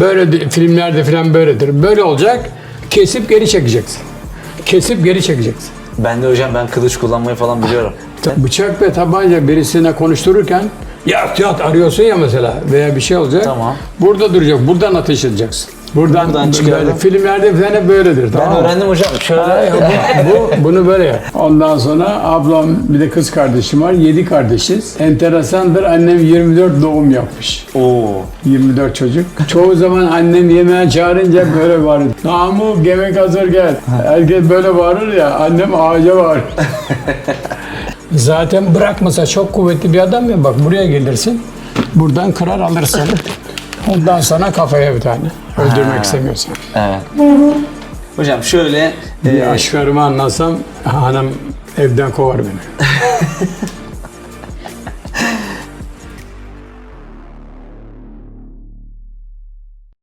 Böyle de- filmlerde falan böyledir. Böyle olacak. Kesip geri çekeceksin. Kesip geri çekeceksin. Ben de hocam ben kılıç kullanmayı falan biliyorum. Bıçak ve tabanca birisine konuştururken yat yat arıyorsun ya mesela veya bir şey olacak. Tamam. Burada duracak. Buradan ateş edeceksin. Buradan, Buradan böyle, çıkardım. filmlerde falan hep böyledir. Ben tamam mı? öğrendim hocam. Şöyle bu, bu, bunu böyle yap. Ondan sonra ablam bir de kız kardeşim var. Yedi kardeşiz. Enteresandır annem 24 doğum yapmış. Oo. 24 çocuk. Çoğu zaman annem yemeğe çağırınca böyle bağırır. Namuk yemek hazır gel. Herkes böyle bağırır ya. Annem ağaca bağırır. Zaten bırakmasa çok kuvvetli bir adam ya bak buraya gelirsin. Buradan kırar alır seni. Ondan sonra kafaya bir tane. Öldürmek istemiyorsan. Evet. Hocam şöyle e, aşklarımı anlatsam hanım evden kovar beni.